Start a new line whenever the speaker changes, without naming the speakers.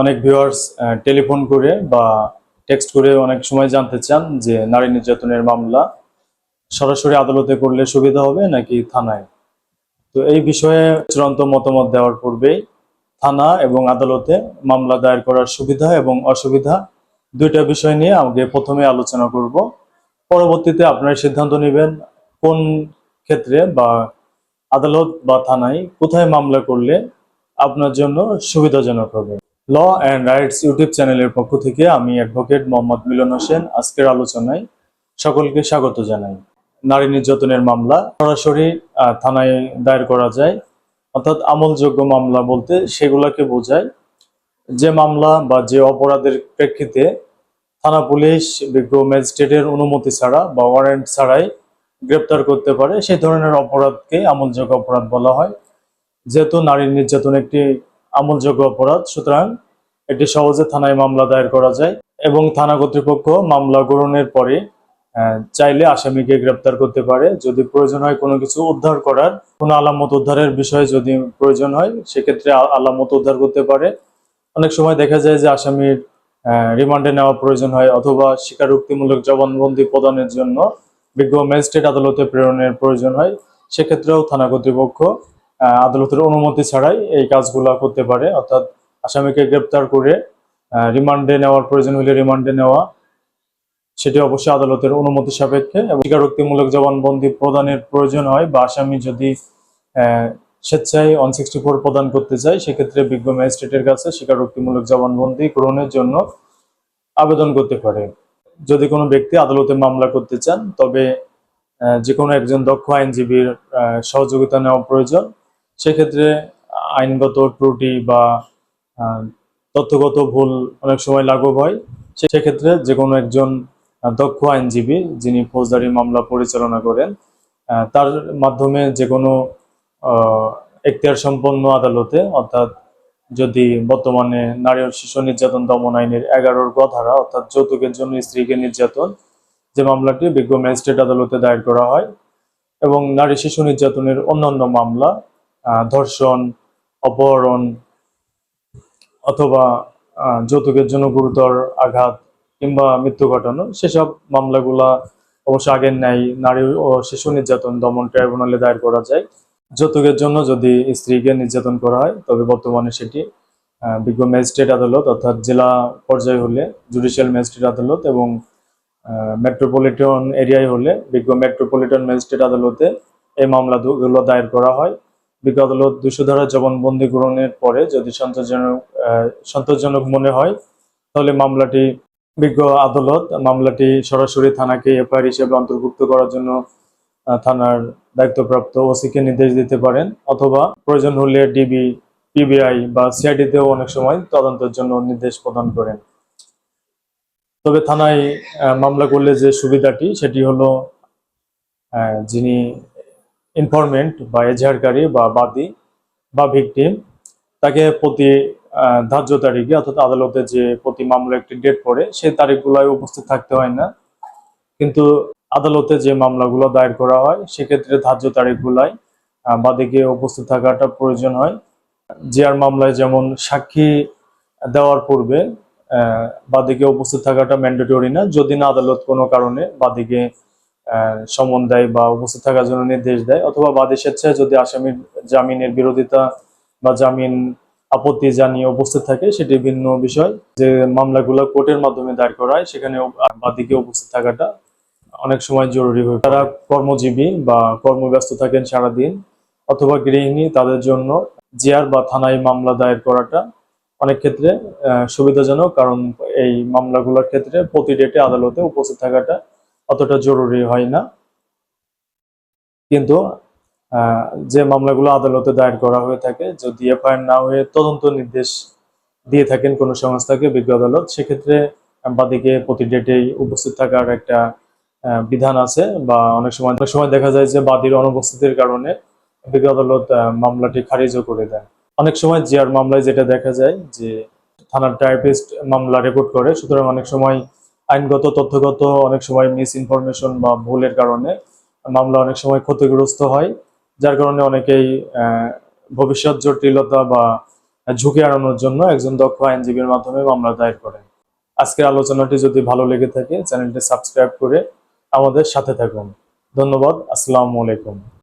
অনেক viewers telephone করে বা টেক্সট করে অনেক সময় জানতে চান যে নারী নির্যাতনের মামলা সরাসরি আদালতে করলে সুবিধা হবে নাকি থানায়? তো এই বিষয়ে চূড়ান্ত মতামত দেওয়ার পূর্বেই থানা এবং আদালতে মামলা দায়ের করার সুবিধা এবং অসুবিধা দুইটা বিষয় নিয়ে আমাকে প্রথমে আলোচনা করব। পরবর্তীতে আপনারা সিদ্ধান্ত নেবেন কোন ক্ষেত্রে বা আদালত বা থানায় কোথায় মামলা করলে আপনার জন্য সুবিধাজনক হবে। ল অ্যান্ড রাইটস ইউটিউব চ্যানেলের পক্ষ থেকে আমি অ্যাডভোকেট মোহাম্মদ মিলন হোসেন। আজকের আলোচনায় সকলকে স্বাগত জানাই। নারী নির্যাতনের মামলা সরাসরি থানায় দায়ের করা যায়। অর্থাৎ আমলযোগ্য মামলা বলতে সেগুলোকে বোঝায়। যে মামলা বা যে অপরাধের প্রেক্ষিতে থানা পুলিশ, বিজ্ঞ ম্যাজিস্ট্রেটের অনুমতি ছাড়া বা ওয়ারেন্ট ছাড়াই গ্রেপ্তার করতে পারে, সেই ধরনের অপরাধকে আমলযোগ্য অপরাধ বলা হয়। যেহেতু নারী নির্যাতন একটি আমলযোগ্য অপরাধ, সুতরাং এটি সহজে থানায় মামলা দায়ের করা যায় এবং থানা কর্তৃপক্ষ মামলা গ্রহণের পরে চাইলে আসামিকে গ্রেপ্তার করতে পারে। যদি প্রয়োজন হয় কোনো কিছু উদ্ধার করার, কোনো আলামত উদ্ধারের বিষয়ে যদি প্রয়োজন হয়, সেক্ষেত্রে আলামত উদ্ধার করতে পারে। অনেক সময় দেখা যায় যে আসামির রিমান্ডে নেওয়া প্রয়োজন হয় অথবা স্বীকারোক্তিমূলক জবানবন্দি প্রদানের জন্য বিজ্ঞ ম্যাজিস্ট্রেট আদালতে প্রেরণের প্রয়োজন হয়। সেক্ষেত্রেও থানা কর্তৃপক্ষ আদালতের অনুমতি ছাড়াই এই কাজগুলো করতে পারে। অর্থাৎ আসামিকে গ্রেপ্তার করে রিমান্ডে নেওয়ার প্রয়োজন হলে রিমান্ডে নেওয়া, সেটি অবশ্যই আদালতের অনুমতি সাপেক্ষে এবং স্বীকারোক্তিমূলক জবানবন্দি প্রদানের প্রয়োজন হয় বা আসামি যদি স্বেচ্ছায় ওয়ান সিক্সটি ফোর প্রদান করতে চায়, সেক্ষেত্রে বিজ্ঞ ম্যাজিস্ট্রেটের কাছে স্বীকারোক্তিমূলক জবানবন্দি গ্রহণের জন্য আবেদন করতে পারে। যদি কোনো ব্যক্তি আদালতে মামলা করতে চান, তবে যে কোনো একজন দক্ষ আইনজীবীর সহযোগিতা নেওয়া প্রয়োজন। সেক্ষেত্রে আইনগত ত্রুটি বা তথ্যগত ভুল অনেক সময় লাঘব হয়। সেক্ষেত্রে যে কোনো একজন দক্ষ আইনজীবী যিনি ফৌজদারি মামলা পরিচালনা করেন তার মাধ্যমে যে কোনো এখতিয়ার সম্পন্ন আদালতে, অর্থাৎ যদি বর্তমানে নারী ও শিশু নির্যাতন দমন আইনের এগারোর ধারা অর্থাৎ যৌতুকের জন্য স্ত্রীকে নির্যাতন, যে মামলাটি বিজ্ঞ ম্যাজিস্ট্রেট আদালতে দায়ের করা হয় এবং নারী শিশু নির্যাতনের অন্যান্য মামলা ধর্ষণ, অপহরণ অথবা যৌতুকের জন্য গুরুতর আঘাত কিংবা মৃত্যু ঘটানো, সেসব মামলাগুলা অবশ্য আগের ন্যায় নারী ও শিশু নির্যাতন দমন ট্রাইব্যুনালে দায়ের করা যায়। যৌতুকের জন্য যদি স্ত্রীকে নির্যাতন করা হয়, তবে বর্তমানে সেটি বিজ্ঞ ম্যাজিস্ট্রেট আদালত অর্থাৎ জেলা পর্যায়ে হলে, জুডিশিয়াল ম্যাজিস্ট্রেট আদালত এবং মেট্রোপলিটন এরিয়ায় হলে বিজ্ঞ মেট্রোপলিটন ম্যাজিস্ট্রেট আদালতে এই মামলাগুলো দায়ের করা হয়। বিজ্ঞ দুশো ধারা জবানবন্দি গ্রহণের পরে যদি সন্তোষজনক সন্তোষজনক মনে হয়, তাহলে মামলাটি বিজ্ঞ আদালত, মামলাটি সরাসরি থানাকে এফআইআর হিসেবে অন্তর্ভুক্ত করার জন্য থানার দায়িত্বপ্রাপ্ত ওসিকে নির্দেশ দিতে পারেন, অথবা প্রয়োজন হলে ডিবি, পিবিআই বা সিআইডিতেও অনেক সময় তদন্তের জন্য নির্দেশ প্রদান করেন। তবে থানায় মামলা করলে যে সুবিধাটি, সেটি হলো যিনি ইনফরমেন্ট বা এজাহারকারী বা বাদী বা ভিকটিম তাকে প্রতি ধার্য তারিখে অর্থাৎ আদালতে যে প্রতি মামলা একটি ডেট পড়ে সেই তারিখগুলোয় উপস্থিত থাকতে হয় না। কিন্তু আদালতে যে মামলাগুলো দায়ের করা হয় সেক্ষেত্রে ধার্য তারিখগুলাই আহ, বাদীকে উপস্থিত থাকাটা প্রয়োজন হয়। জিয়ার মামলায় যেমন সাক্ষী দেওয়ার পূর্বে বাদীকে উপস্থিত থাকাটা ম্যান্ডেটরি না। যদি না আদালত কোনো কারণে বাদীকে সমন দেয় বা উপস্থিত থাকার জন্য নির্দেশ দেয়, অথবা বাদী স্বেচ্ছায় যদি আসামির জামিনের বিরোধিতা বা জামিন আপত্তি জানিয়ে উপস্থিত থাকে, সেটি ভিন্ন বিষয়। যে মামলাগুলো কোর্টের মাধ্যমে দায়ের করা হয়, সেখানে বাদীকে উপস্থিত থাকাটা অনেক সময় জরুরি হয় তারা কর্মজীবী বা কর্মব্যস্ত থাকেন সারাদিন, অথবা গৃহিণী, তাদের জন্য জিয়ার বা থানায় মামলা দায়ের করাটা অনেক ক্ষেত্রে সুবিধাজনক, কারণ এই মামলাগুলোর ক্ষেত্রে প্রতি ডেটে আদালতে উপস্থিত থাকাটা অতটা জরুরি হয় না। কিন্তু যে মামলাগুলো আদালতে দায়ের করা হয়ে থাকে, যদি এফআইআর না হয়ে তদন্ত নির্দেশ দিয়ে থাকেন কোনো সংস্থাকে, বিজ্ঞ আদালত, সেক্ষেত্রে বাদীকে প্রতি ডেটেই উপস্থিত থাকার একটা বিধান আছে বা অনেক সময় অনেক সময় দেখা যায় যে বাদীর অনুপস্থিতির কারণে বিজ্ঞ আদালত মামলাটি খারিজও করে দেয় অনেক সময় জিয়ার মামলায় যেটা দেখা যায় যে থানার টাইপিস্ট মামলা রেকর্ড করে, সুতরাং অনেক সময় আইনগত তথ্যগত অনেক সময় মিস ইনফরমেশন বা ভুলের কারণে মামলা অনেক সময় ক্ষতিগ্রস্ত হয়, যার কারণে অনেকেই ভবিষ্যৎ জটিলতা বা ঝুঁকি এড়ানোর জন্য একজন দক্ষ আইনজীবীর মাধ্যমে মামলা দায়ের করেন আজকের আলোচনাটি যদি ভালো লেগে থাকে, চ্যানেলটি সাবস্ক্রাইব করে আমাদের সাথে থাকুন। ধন্যবাদ, আসসালামু আলাইকুম।